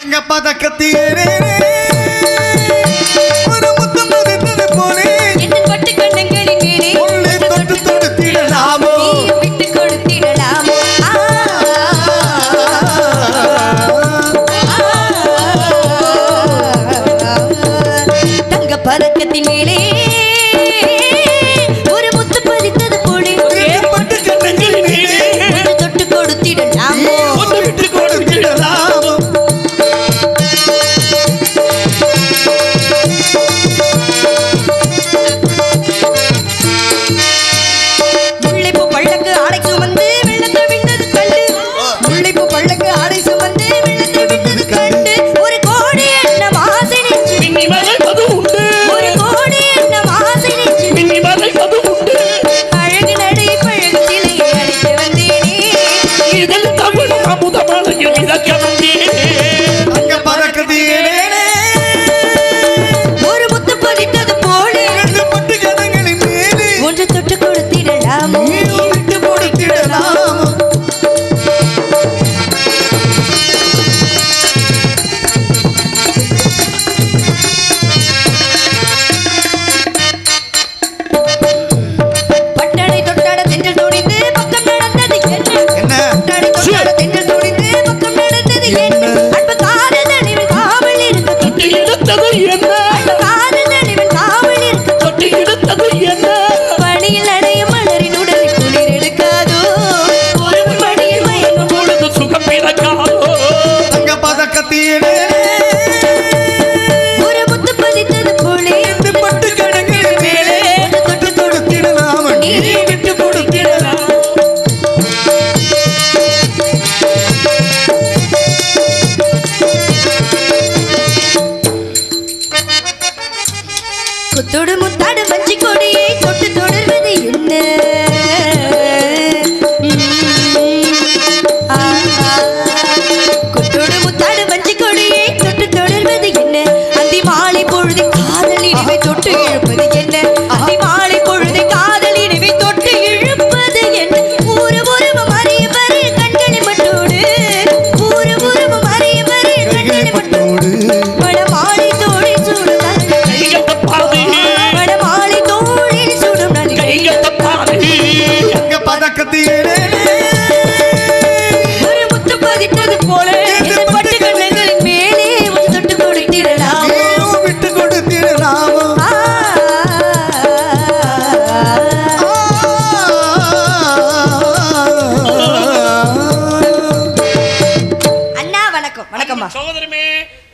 எங்க பதக்கத்தியே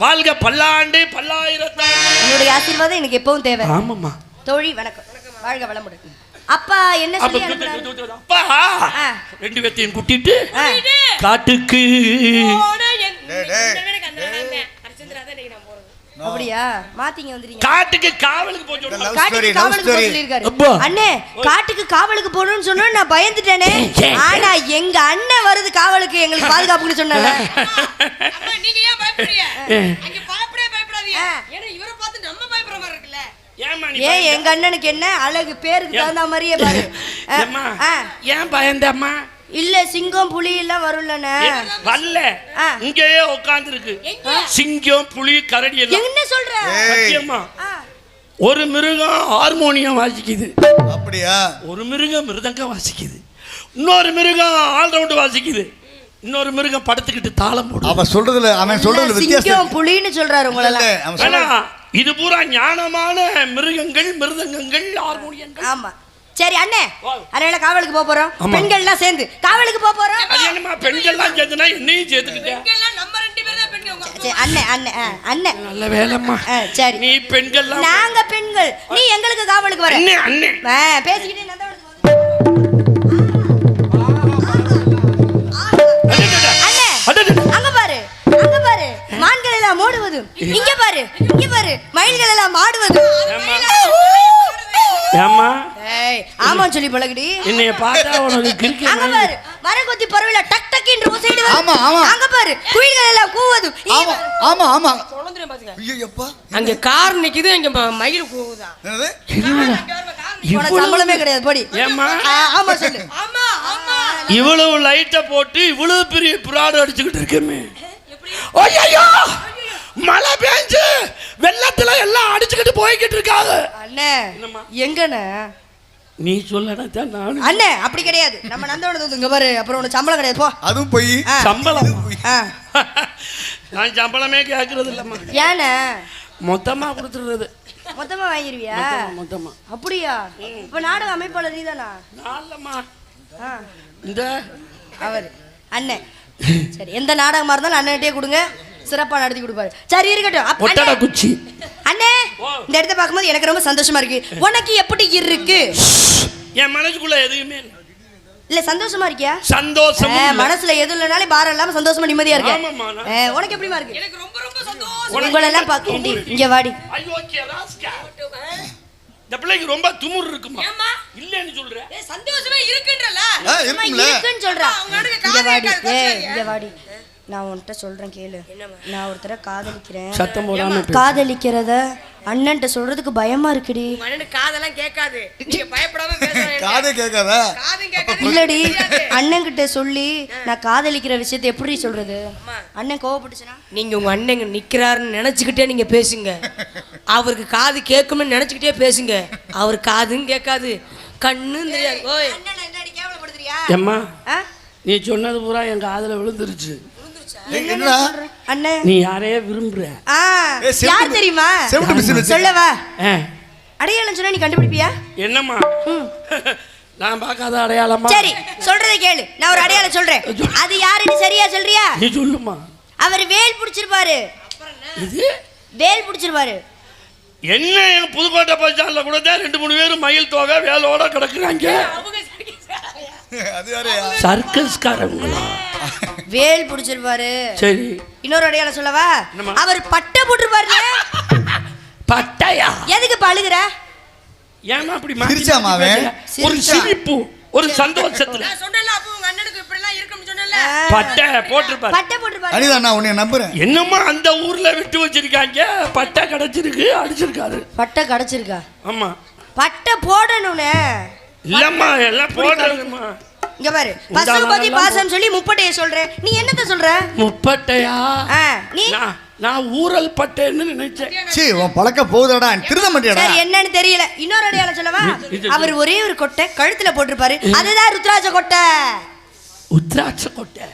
வாழ்க பல்லாண்டு பல்லாயிரத்தாண்டு உன்னுடைய ஆசீர்வாதம் எனக்கு எப்பவும் தேவை. ஆமாம்மா. தோழி வணக்கம். வாழ்க வளமுடன். அப்பா என்ன சொல்லி அனுப்புனாரு? அப்பா. ரெண்டு பேத்தையும் கூட்டிட்டு. காட்டுக்கு அப்படியா மாத்திங்க வந்துட்டீங்க காட்டுக்கு காவலுக்கு சொல்லுங்க. Love காட்டுக்கு காவலுக்கு போக. அப்பா. அண்ணே காட்டுக்கு காவலுக்கு போகணும்னு சொன்னா நான் பயந்துட்டேனே? ஆனா எங்க அண்ணன் வருது காவலுக்கு எங்களுக்கு பாதுகாப்புன்னு அம்மா, நீங்க ஏன் பயப்படுறீங்க? ஏ. அங்க பயப்படவே பயப்படாதீங்க. ஆ. ஏன்னா இவரை பார்த்து நம்ம பயப்படுற மாதிரி இருக்குல்ல? ஏம்மா நீ ஏன் பயந்த? எங்க அண்ணனுக்கு என்ன அழகு பேருக்கு தகுந்த மாதிரியே பாரு. ஏன் பயந்தம்மா இல்ல சிங்கம் புலி எல்லாம் வரும்லண்ணே. வரல. இங்கேயே உட்கார்ந்து இருக்கு சிங்கம் புலி கரடி எல்லாம். என்ன சொல்ற? சத்தியமா? ஒரு மிருகம் ஹார்மோனியம் வாசிக்குது. அப்படியா? ஒரு மிருகம் மிருதங்கம் வாசிக்குது. இன்னொரு மிருகம் ஆல்ரவுண்டு வாசிக்குது. இன்னொரு மிருகம் படுத்துக்கிட்டு தாளம் போடும் அவன் சொல்றதுல அவன் சொல்றதுல வித்தியாசம் சிங்கம் புலின்னு சொல்றாரு ஆனா இது பூரா ஞானமான மிருகங்கள் மிருதங்கங்கள் ஹார்மோனியங்கள். ஆமா. சரி அண்ணே. அதனால காவலுக்கு போக போறோம். பெண்கள் எல்லாம் சேர்ந்து காவலுக்கு போக போறோம். என்னமா என்னையும் சேர்த்துக்கிட்டேன் இங்க எல்லாம் நம்ம ரெண்டு பேரும் தான் பெண்கள். உங்க சரி, அண்ணே அண்ணே அண்ணே. நல்ல வேலைம்மா. சரி. நீ பெண்கள்லாம் நாங்க பெண்கள். நீ எங்களுக்கு காவலுக்கு வர. அண்ணே அண்ணே. பேசிக்கிட்டே ஆமான்னு சொல்லி பழகுடி. என்னைய பார்த்தா உனக்கு கிரிக்கெட் அங்க பாரு. மரங்கொத்தி பறவையில டக் டக் என்று ஓசையிடு ஆமா, ஆமா. அங்க பாரு. குயில்கள் எல்லாம் இங்க ஆமா. ஆமா ஆமா. குழந்தையும் பாத்துக்க. ஐயோப்பா அங்க கார் நிக்குது இங்க ம- மயில் கூவுதான் என்னது? சம்பளமே கிடையாது. போடி. ஏம்மா? ஆ, ஆமா சொல்லு. ஆமா ஆமா. இவ்வளவு லைட்டை போட்டு இவ்வளவு பெரிய புராடு அடிச்சுக்கிட்டு இருக்கமே. ஐயோ வேகத்துல எல்லாம் அடிச்சுக்கிட்டு போய்கிட்டு இருக்காங்க. அண்ணே என்னம்மா? எங்கண்ணே? நீ சொல்லடா தான் நானும் அண்ணே அப்படி கிடையாது. நம்ம நந்தவனது இங்க பாரு அப்புறம் உனக்கு சம்பளம் கிடையாது போ. அதுவும் போய் ஆ. சம்பளம். நான் சம்பளமே கேட்கறது இல்லம்மா ஏண்ணே மொத்தமா கொடுத்துடுறது. மொத்தமா வாங்கிருவியா? மொத்தமா, மொத்தமா. அப்படியா? இப்ப நாடக அமைப்பாளர் நீதானா? நான்லம்மா. ஆ, இந்த அவர். அண்ணன் சரி எந்த நாடகமா இருந்தாலும் அண்ணன்கிட்டயே கொடுங்க. சிறப்பா நடத்தி கொடுப்பாரு. சரி இருக்கட்டும். ஒட்டடை அண்ணே, குச்சி. அண்ணே. இந்த இடத்த பார்க்கும்போது எனக்கு ரொம்ப சந்தோஷமா இருக்கு. உனக்கு எப்படி இருக்கு? என் மனசுக்குள்ள எதுவுமே இல்ல. இல்ல சந்தோஷமா இருக்கியா? சந்தோஷம் மனசுல எதுவும் இல்லைனாலும் பாரம் இல்லாம சந்தோஷமா நிம்மதியா இருக்க. உனக்கு எப்படிமா இருக்கு? எனக்கு ரொம்ப ரொம்ப சந்தோஷம் உங்களெல்லாம் பார்க்க இங்க வாடி. இந்த பிள்ளைக்கு ரொம்ப துமுறு இருக்குமா? இல்லன்னு சொல்ற. சந்தோஷமே இருக்குன்றல. இருக்குன்னு சொல்றா. இங்க வாடி? இங்க வாடி. நான் உன்கிட்ட சொல்றேன் கேளு. நான் ஒருத்தரை காதலிக்கிறேன். சத்தம் போடாம. காதலிக்கிறத அண்ணன்ட்ட சொல்றதுக்கு பயமா இருக்குடி. காதெல்லாம் கேட்காது. நீங்க பயப்படாம காதே கேட்காத? காதும் கேட்காது. இல்லடி அண்ணன் கிட்ட சொல்லி நான் காதலிக்கிற விஷயத்தை எப்படி சொல்றது? அண்ணன் கோவப்பட்டுச்சுனா நீங்க உங்க அண்ணங்க நிக்கிறாருன்னு நினைச்சுக்கிட்டே நீங்க பேசுங்க. அவருக்கு காது கேட்கும்னு நினைச்சுக்கிட்டே பேசுங்க. அவர் காதும் கேட்காது கண்ணும் தெரியாது. ஓய். அண்ணன் ஆ? நீ சொன்னது பூரா என் காதுல விழுந்துருச்சு. என்னடா? அண்ணன் நீ யாரையே விரும்புற? யார் தெரியுமா? சொல்லவா? ஆ, அடையாளம் சொன்னா நீ கண்டுபிடிப்பியா? என்னம்மா? நான் பார்க்காத அடையாளமா? சரி சொல்றதை கேளு. நான் ஒரு அடையாளம் சொல்றேன். அது யாருன்னு சரியா சொல்றியா? நீ சொல்லுமா அவர் வேல் பிடிச்சிருப்பாரு. இது? வேல் பிடிச்சிருப்பாரு. என்ன என் புதுக்கோட்டை பஞ்சாலில் கூட தான் ரெண்டு மூணு பேரும் மயில் தொகை வேலோட கிடக்குறாங்க. அது சர்க்கஸ்காரங்களா? வேல் பிடிச்சிருப்பாரு சரி. இன்னொரு அடையாளம் சொல்லவா? அவர் பட்டை போட்டிருப்பாரு பட்டையா? எதுக்கு பழுகுற ஏமா அப்படி சிரிச்சாமா? ஒரு. சிரிப்பு ஒரு சந்தோஷத்துல. நான் சொன்னேன்ல அப்போ உங்க அண்ணனுக்கு இப்படி எல்லாம் இருக்கும்னு சொன்னேன்ல. பட்டை போட்டிருப்பாரு. பட்டை போட்டிருப்பாரு. அனிதா நான் உன்னை நம்புறேன். என்னம்மா அந்த ஊர்ல விட்டு வச்சிருக்காங்க? பட்டை கிடைச்சிருக்கு அடிச்சிருக்காரு. பட்டை கிடைச்சிருக்கா? ஆமா. பட்டை போடணும்னு. இல்லம்மா எல்லாம் போடுறதுமா இங்க பாரு. பசுபதி பாசம் சொல்லி முப்பட்டைய சொல்றேன் நீ என்னத்த சொல்ற? முப்பட்டையா? நீ? நான் ஊரல் பட்டைன்னு நினைச்சேன். சீ உன் பழக்கம் போகுதாடா. திருத மாட்டியாடா சரி என்னன்னு தெரியல. இன்னொரு அடையாளம் சொல்லவா? அவர் ஒரே ஒரு கொட்டை கழுத்துல போட்டிருப்பாரு. அதுதான் ருத்ராஜ கொட்டை. உத்ராட்ச கொட்டை.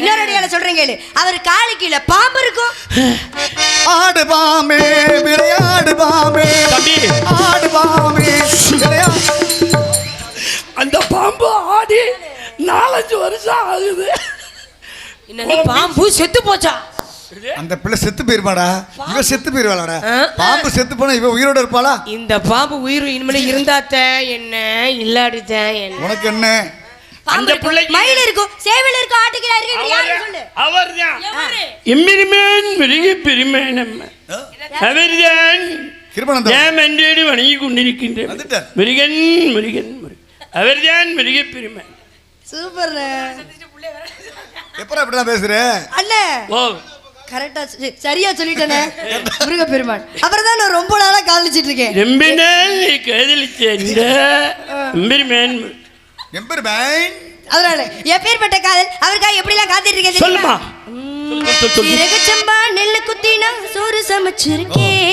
இன்னொரு அடையாளம் சொல்றேன் கேளு. அவர் காலு கீழே பாம்பு இருக்கும். ஆடு பாமே விளையாடு பாமே தம்பி. ஆடு பாமே விளையாடு. அந்த பாம்பு ஆடி நாலஞ்சு வருஷம் ஆகுது. என்னது பாம்பு செத்து போச்சா? அந்த பிள்ளை செத்து போயிருப்பாடா? இவ செத்து போயிருவாளாடா? பாம்பு செத்து போனா இவ உயிரோட இருப்பாளா? இந்த பாம்பு உயிர் இனிமேல் இருந்தாத்த என்ன? இல்லாடித்த என்ன? உனக்கு என்ன? அந்த இருக்கும், பிள்ளைக்கு- மயில் இருக்கும். சேவல் இருக்கும். ஆட்டுக்கிடா இருக்கு இவர் யாரு சொல்லு? அவர்தான் எம்மிரிமேன் மிருகி பிரிமேன் அவர்தான். கிருபானந்தம். ஏன் என்றேடி வணங்கி கொண்டிருக்கின்றேன்? மிருகன் மிருகன் அவர்தான் மிருக பிரிமேன் சூப்பர் எப்படா இப்படிலாம் பேசுற? அண்ணே. ஓ. கரெக்டா சரியா சொல்லிட்டேனே. முருக பெருமாள். அப்புறம் தான் நான் ரொம்ப நாளா காதலிச்சிட்டு இருக்கேன். ரொம்ப நாள் நீ காதலிச்ச இந்த எம்பெருமேன். எம்பர் பேன் அதனால எப்பேற்பட்ட காதல் அவருக்காக எப்படி எல்லாம் காத்துட்டு இருக்கேன் சொல்லுமா. தெரியுமா? சொல்லு, சொல்லு, சொல்லு. சீரக சம்பா நெல்லு குத்தினா சோறு சமைச்சிருக்கேன்.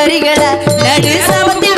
தரிகள நடு சமத்தி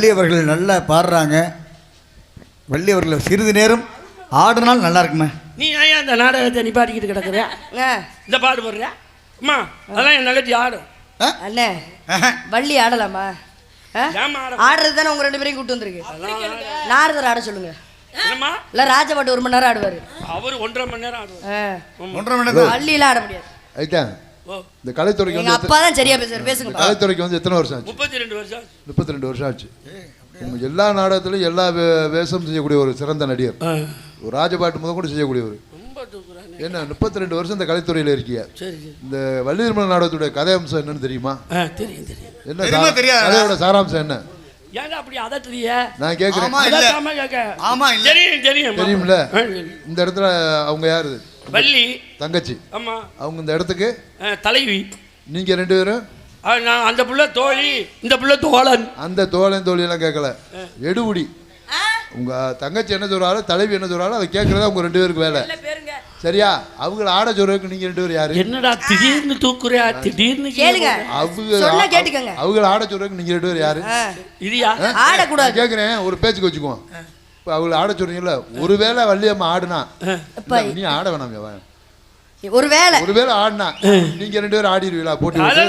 வள்ளி அவர்கள் நல்லா பாடுறாங்க. வள்ளி அவர்கள் சிறிது நேரம் ஆடினால் நல்லா இருக்குமே. நீ ஏன் அந்த நாடகத்தை நீ பாடிக்கிட்டு கிடக்குறியா இந்த பாடு போடுறியா? அம்மா அதெல்லாம் என் நகர்ச்சி ஆடும். ஆ? அண்ணே. வள்ளி ஆடலாமா? ஆடுறது தானே உங்க ரெண்டு பேரையும் கூட்டு வந்திருக்கு. நாரதர் ஆட சொல்லுங்க. இல்ல ராஜபாட்டு ஒரு மணி நேரம் ஆடுவாரு. அவர் ஒன்றரை மணி நேரம் ஆடுவார். ஒன்றரை மணி நேரம் வள்ளியெல்லாம் ஆட முடியாது. இந்த கலைத்துறைக்கு வந்து அப்பா தான் சரியா இந்த பேசுங்க. கலைத்துறைக்கு வந்து எத்தனை வருஷம் ஆச்சு? முப்பத்தி ரெண்டு வருஷம் முப்பத்தி ரெண்டு வருஷம் ஆச்சு. எல்லா நாடகத்திலும் எல்லா வே- வேஷம் செய்யக்கூடிய ஒரு சிறந்த நடிகர். ஒரு ராஜபாட்டு முதல் கூட செய்யக்கூடியவர். என்ன முப்பத்தி ரெண்டு வருஷம் இந்த கலைத்துறையில் இருக்கீங்க சரி சரி. இந்த வள்ளிதர்மன் நாடகத்துடைய கதை அம்சம் என்னன்னு தெரியுமா? தெரியும் தெரியும். என்ன? கதையோட சாராம்சம் என்ன? ஏன்டா அப்படி அதட்டுறிய நான் கேட்குறேன் ஆமா இல்ல. அதட்டாம கேட்க ஆமா இல்ல. தெரியும் தெரியும். தெரியும்ல. இந்த இடத்துல அவங்க யாரு? வள்ளி. தங்கச்சி. ஆமா. அவங்க இந்த இடத்துக்கு? தலைவி. நீங்க ரெண்டு பேரும்? நான் அந்த புள்ள தோழி இந்த புள்ள தோழன். அந்த தோழன் தோழியெல்லாம் கேட்கல எடுபுடி. உங்க தங்கச்சி என்ன சொல்றாரோ தலைவி என்ன சொல்றாரோ அதை கேட்கறதா உங்க ரெண்டு பேருக்கு வேலை. பேருங்க. சரியா? அவங்கள ஆட சொல்றதுக்கு நீங்க ரெண்டு பேரும் யாரு? என்னடா திடீர்னு தூக்குறியா? திடீர்னு கேளுங்க. அவங்க சொன்னா கேட்டுக்கங்க. அவங்கள ஆட சொல்றதுக்கு நீங்க ரெண்டு பேரும் யாரு? ஆ. இதுயா ஆடக்கூடாது. நான் கேட்குறேன் ஒரு பேச்சுக்கு வச்சுக்குவோம். இப்போ அவங்கள ஆட சொல்றீங்கல்ல ஒருவேளை வள்ளியம்மா ஆடுனா நீ ஆட வேணாம் அவன். ஒரு வேலை ஒருவேளை ஆடினா நீங்க ரெண்டு பேரும் ஆடிடுவீங்களா போட்டி. அதே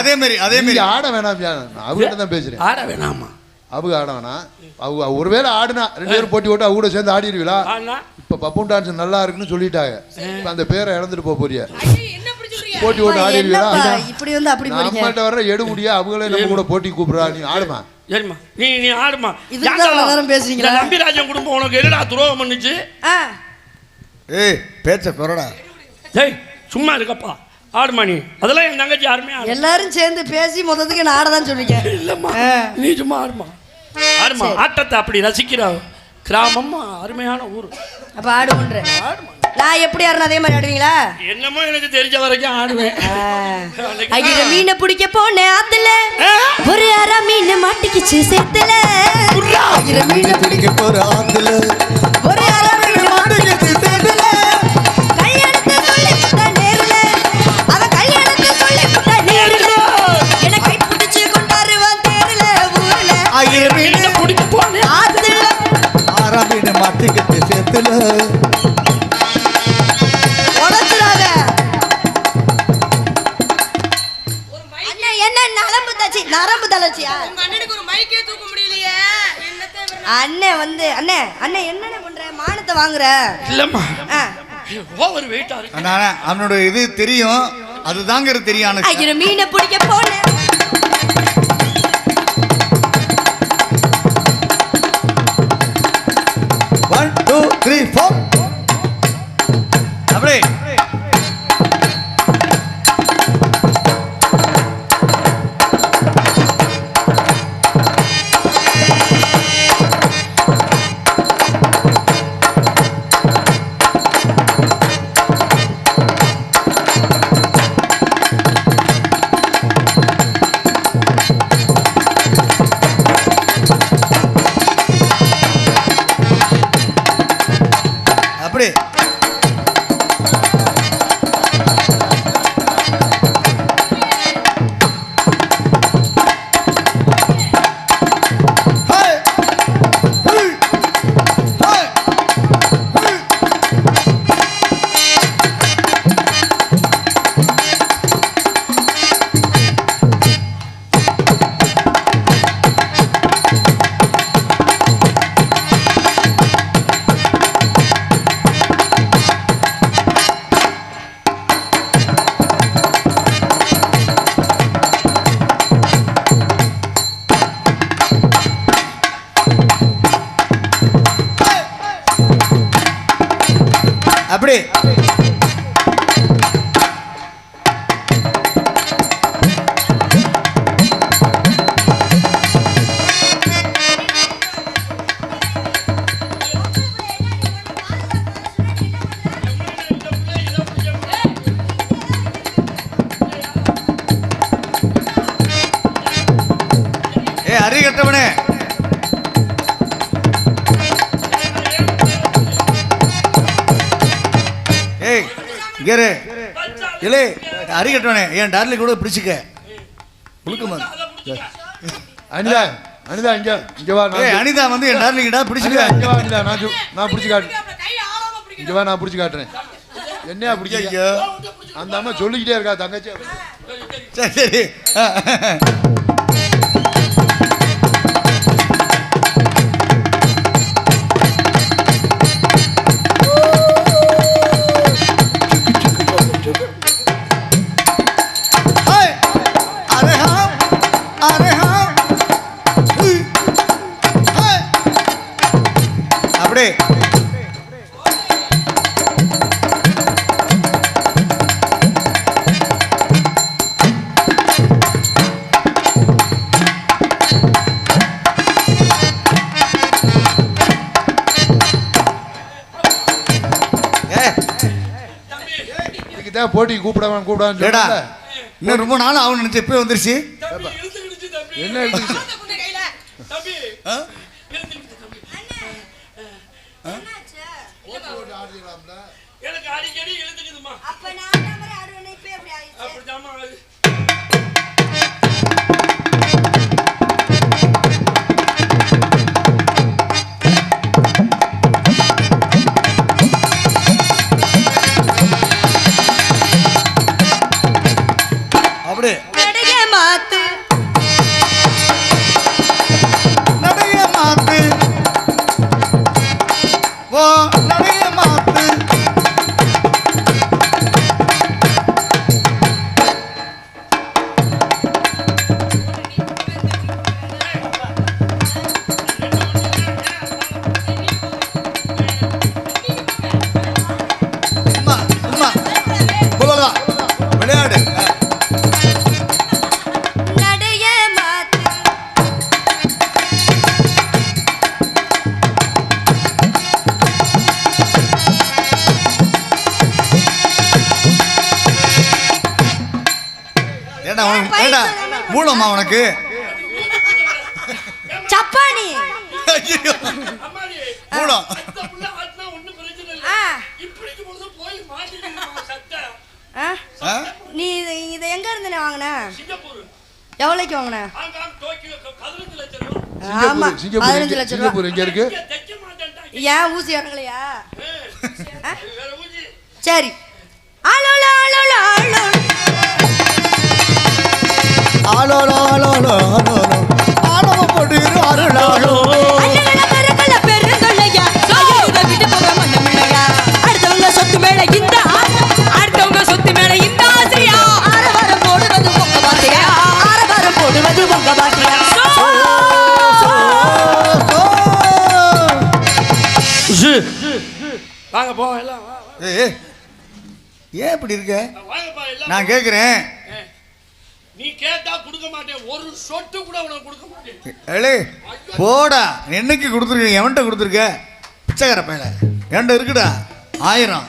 அதே மாதிரி அதே மாதிரி. ஆட வேணாம் நான் அவங்ககிட்ட தான் பேசுறேன். ஆட வேணாமா? அவங்க ஆட வேணாம். அவங்க ஒருவேளை ஆடுனா ரெண்டு பேரும் போட்டி போட்டு அவங்க கூட சேர்ந்து ஆடிடுவீங்களா? இப்ப பப்பும் டான்ஸ் நல்லா இருக்குன்னு சொல்லிட்டாங்க. இப்ப அந்த பேரை இழந்துட்டு போக போறிய. போட்டி போட்டு ஆடிடுவீங்களா? இப்படி வந்து அப்படி போறீங்க? நம்மள்ட்ட வர்ற எடு முடியா அவங்களே நம்ம கூட போட்டி கூப்பிடுறா நீ ஆடுமா? சரிம்மா நீ நீ ஆடுமா இதுக்கு தான் ஏன்டா? இவ்வளவு நேரம் பேசுறீங்களா? நம்பிராஜன் குடும்பம் உனக்கு என்னடா துரோகம் பண்ணுச்சு? ஆ, ஏய் பேச்ச குறடா. டேய் சும்மா இருக்கப்பா. ஆடுமா நீ. அதெல்லாம் என் தங்கச்சி யாருமே ஆடு எல்லாரும் சேர்ந்து பேசி மொத்தத்துக்கு நான் ஆடதான் சொல்றீங்க இல்லம்மா. நீ சும்மா ஆடுமா ஆடுமா ஆட்டத்தை அப்படி ரசிக்கிற கிராமம் அருமையான ஊர். அப்ப ஆடுன்ற நான் எப்படி ஆடுறேன் அதே மாதிரி ஆடுவீங்களா? என்னமோ எனக்கு தெரிஞ்ச வரைக்கும் ஆடுவேன். ஐயர மீனை பிடிக்க போனேன் ஆத்துல? ஒரு அரை மீன் மாட்டிக்கிச்சு சேர்த்துல. ஐயர மீனை பிடிக்க போற ஆத்துல. ஒரு அரை மீன் மாட்டிக்கிச்சு சேர்த்துல. கல்யாணத்தை சொல்லி நரம்பு தளர்ச்சியா? உங்க அண்ணனுக்கு ஒரு மைக்கே தூக்க முடியலையே. அண்ணே வந்து அண்ணே அண்ணே என்னண்ணே பண்ற? மானத்தை வாங்குற. இல்லம்மா. ஆ. ஓவர் வெயிட்டா இருக்கு. அண்ணா, அவனோட இது தெரியும். அதுதாங்கிறது தெரியும் எனக்கு ஐயோ மீனை பிடிக்க போனேன் ஒன் டூ த்ரீ ஃபோர் அறிகட்டவனே ஏய் இங்கே இல்லை அறிகட்டவனே என் டார்லி கூட பிடிச்சிக்க முழுக்க மாதிரி அனிதா அனிதா இங்க இங்க வா ஏய் அனிதா வந்து என் டார்லிங்கடா அனிதா, பிடிச்சிக்க இங்க வா அனிதா நான் நான் பிடிச்சி காட்டுறேன் இங்க வா நான் பிடிச்சி காட்டுறேன். என்னையா பிடிக்க அந்த அம்மா சொல்லிக்கிட்டே இருக்கா தங்கச்சி. சரி சரி. இதுக்கு தான் போட்டி கூப்பிடாம இன்னும் ரொம்ப நாள் ஆகும் நினைச்சு எப்போ வந்துருச்சு? என்ன ஏண்டா உனக்கு ஏண்டா மூலமா உனக்கு? சப்பானி. மூலம்? நீ இதை எங்க இருந்து வாங்கின? சிங்கப்பூர். எவ்வளோக்கு வாங்கின? ஆமா சிங்கப்பூர் சிங்கப்பூர் பதினஞ்சு எங்க- லட்சம் ரூபா. சிங்கப்பூர் எங்க இருக்கு? இங்க மாட்டேன்டா. ஏன் ஊசி இறங்கலையா வேற ஊசி. சரி. ஆளோல ஆளோல ஆளோல ஆலோலோ ஆலோலோ ஆலோலோ ஆலோ போட்டு அருளாலோ அடுத்தவங்க அடுத்தவங்க இந்த வாங்க போவோம் எல்லாம் ஏன் இப்படி இருக்க நான் கேட்குறேன் ஏய், நீ கேட்டா கொடுக்க மாட்டேன். ஒரு சொட்டு கூட உனக்கு கொடுக்க மாட்டேன். போடா. என்னைக்கு கொடுத்துருக்க? எவன்கிட்ட கொடுத்துருக்க? பிச்சைக்கார பையல. என்கிட்ட இருக்குடா. ஆயிரம்.